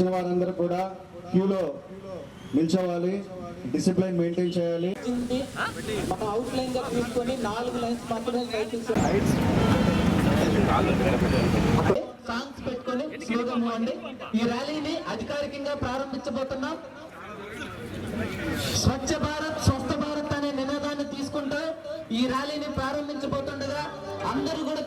వచ్చిన వారందరూ కూడా క్యూలో నిల్చోవాలి డిసిప్లైన్ మెయింటైన్ చేయాలి. మనం అవుట్ లైన్గా తీసుకొని నాలుగు లైన్స్ మాత్రమే సాంగ్స్ పెట్టుకొని ఈ ర్యాలీని అధికారికంగా ప్రారంభించబోతున్నాం. స్వచ్ఛ భారత్ స్వస్థ భారత్ అనే నినాదాన్ని తీసుకుంటూ ఈ ర్యాలీని ప్రారంభించబోతుండగా అందరూ కూడా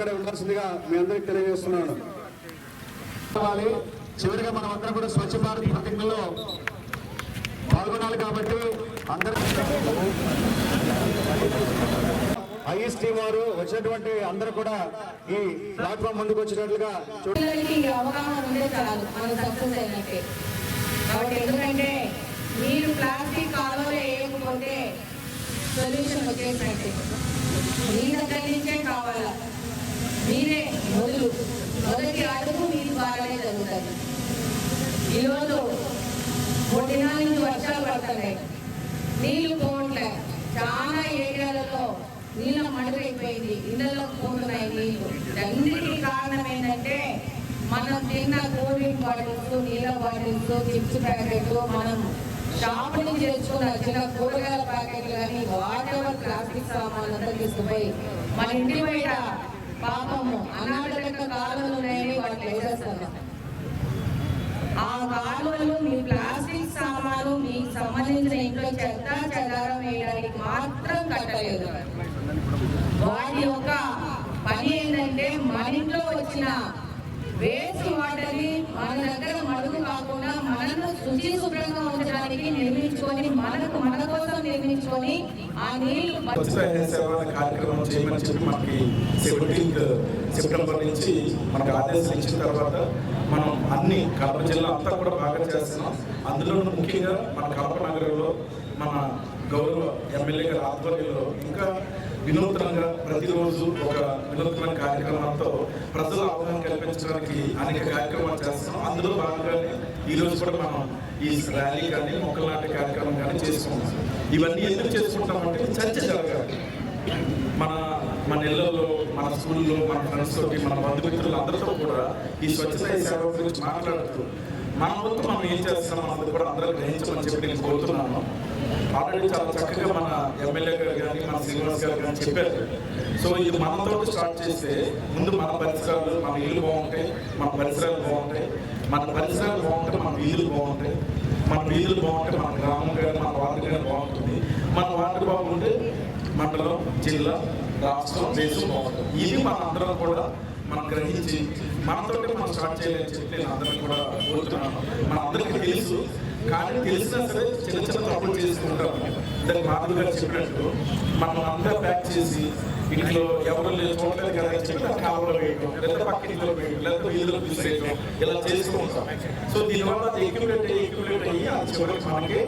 అక్కడే ఉండాల్సిందిగా మీ అందరికి తెలియజేస్తున్నాను. చివరిగా మనం అందరం కూడా స్వచ్ఛ భారత్ ప్రతిజ్ఞలో పాల్గొనాలి కాబట్టి అందరూ ఐఎస్ వారు వచ్చినటువంటి అందరూ కూడా ఈ ప్లాట్ఫామ్ ముందుకు వచ్చినట్లుగా అవగాహన ఎందుకంటే మీరు ప్లాస్టిక్ కాలువలో వేయకపోతే సొల్యూషన్ వచ్చేసినట్టే మీ దగ్గర నుంచే కావాలా? మీరే మొదలు. మొదటి అడుగు మీ ద్వారానే జరుగుతుంది. ఈరోజు మూడు దినాల నుంచి వర్షాలు పడుతున్నాయి. నీళ్ళు పోవట్లే. చాలా ఏరియాలలో నీళ్ళ మడుగైపోయింది. ఇళ్ళలో పోతున్నాయి నీళ్ళు. అన్నిటికీ కారణం ఏంటంటే మనం తిన్న కూల్ డ్రింక్ బాటిల్స్ నీళ్ళ బాటిల్స్ చిప్స్ ప్యాకెట్లు మనం షాప్ నుంచి తెచ్చుకున్న చిన్న కూరగాయల ప్యాకెట్లు కానీ వాట్ ప్లాస్టిక్ సామాన్లు అంతా తీసుకుపోయి మన ఇంటి బయట పాపము అనాథ లెక్క కాలువలు ఉన్నాయని వాటిని వేసేస్తున్నాం ఆ కాలువలు మీ ప్లాస్టిక్ సామాను మీకు సంబంధించిన ఇంట్లో చెత్త చెదారం వేయడానికి మాత్రం కట్టలేదు. వాటి యొక్క పని ఏంటంటే మన ఇంట్లో వచ్చిన వేస్ట్ వాటర్ని మన దగ్గర మడుగు కాకుండా శుచి శుభ్రంగా ఉంచడానికి నిర్మించుకొని మనకు మన కోసం నిర్మించుకొని ఆ నీళ్ళు కార్యక్రమం చేయమని చెప్పి మనకి సెవెంటీన్త్ సెప్టెంబర్ నుంచి మనకు ఆదేశాలు ఇచ్చిన తర్వాత మనం అన్ని కడప జిల్లా అంతా కూడా బాగా చేస్తున్నాం. అందులో ముఖ్యంగా మన కడప నగరంలో మన గౌరవ ఎమ్మెల్యే గారి ఆధ్వర్యంలో ఇంకా వినూత్నంగా ప్రతిరోజు ఒక వినూత్న కార్యక్రమాలతో ప్రజల అవగాహన కల్పించడానికి అనేక కార్యక్రమాలు చేస్తున్నాం. అందులో భాగంగానే ఈ రోజు కూడా మనం ఈ ర్యాలీ కానీ మొక్కలు కార్యక్రమం కానీ చేసుకున్నాం ఇవన్నీ ఎందుకు చేసుకుంటామంటే చర్చ జరగాలి. మన మన ఇళ్ళలో మన స్కూల్లో మన ఫ్రెండ్స్ తోటి మన బంధుమిత్రులు అందరితో కూడా ఈ స్వచ్ఛత సేవ గురించి మాట్లాడుతూ మన వంతు మనం ఏం చేస్తున్నాం అన్నది కూడా అందరూ గ్రహించమని చెప్పి నేను కోరుతున్నాను. ఆల్రెడీ చాలా చక్కగా మన ఎమ్మెల్యే గారు కానీ మన శ్రీనివాస్ గారు కానీ చెప్పారు. సో ఇది మనతో స్టార్ట్ చేస్తే ముందు మన పరిసరాలు మన ఇల్లు బాగుంటాయి మన పరిసరాలు బాగుంటాయి. మన పరిసరాలు బాగుంటే మన వీధులు బాగుంటాయి. మన వీధులు బాగుంటే మన గ్రామం కానీ మన వార్డు కానీ బాగుంటుంది. మన వార్డు బాగుంటే మండలం జిల్లా రాష్ట్రం దేశం బాగుంటుంది. ఇది మన అందరం కూడా మనం గ్రహించి మనతో మనం స్టార్ట్ చేయాలని చెప్పి నేను అందరం కూడా కోరుతున్నాను. మన అందరికీ తెలుసు కానీ తెలిసినా సరే చిన్న చిన్న తప్పులు చేసుకుంటాం దానికి మాధవ్ గారు చెప్పినట్టు మనం అంతా ప్యాక్ చేసి ఇంట్లో ఎవరు చూడలేదు కదా అని చెప్పి దాన్ని కాలంలో వేయటం లేదా పక్కింట్లో వేయటం లేదా వీధిలో తీసేయటం ఇలా చేస్తూ ఉంటాం. సో దీనివల్ల అది ఎక్యులేట్ అయ్యి ఎక్యులేట్ అయ్యి అది చివరికి మనకి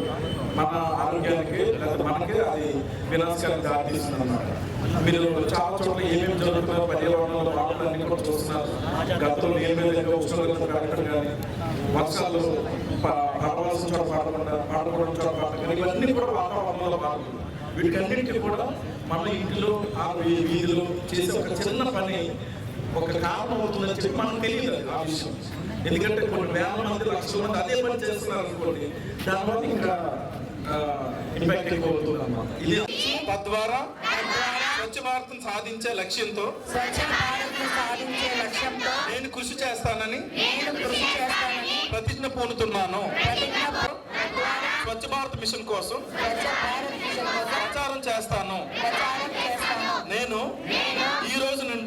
మన ఆరోగ్యానికి లేదా మనకి అది వినాశకానికి దారితీస్తుంది అన్నమాట మీరు చాలా చోట్ల ఏమేమి జరుగుతున్నారో పర్యావరణంలో వాటిని కూడా చూస్తున్నారు. గతంలో ఏమేమి ఉష్ణోగ్రత పెరగడం కానీ వర్షాలు ప- పడవలసిన చోట పడకుండా పాడకూడని చోట పడకుండా ఇవన్నీ కూడా వాతావరణంలో భాగం వీటికన్నిటికీ కూడా మన ఇంటిలో ఆ వీధిలో చేసే ఒక చిన్న పని ఒక కారణం అవుతుందని చెప్పి మనకు తెలియదు ఆ విషయం. ఎందుకంటే కొన్ని వేల మంది లక్షల మంది అదే పని చేస్తున్నారు అనుకోండి దానివల్ల ఇంకా ఇంపాక్ట్ ఎక్కువ ఇది తద్వారా స్వచ్ఛ భారతం సాధించే లక్ష్యంతో స్వచ్ఛ భారత్ సాధించే లక్ష్యంతో నేను కృషి చేస్తానని నేను కృషి చేస్తానని ప్రతిజ్ఞ పూనుతున్నాను. స్వచ్ఛ భారత్ మిషన్ కోసం ప్రచారం చేస్తాను. నేను ఈ రోజు నుండి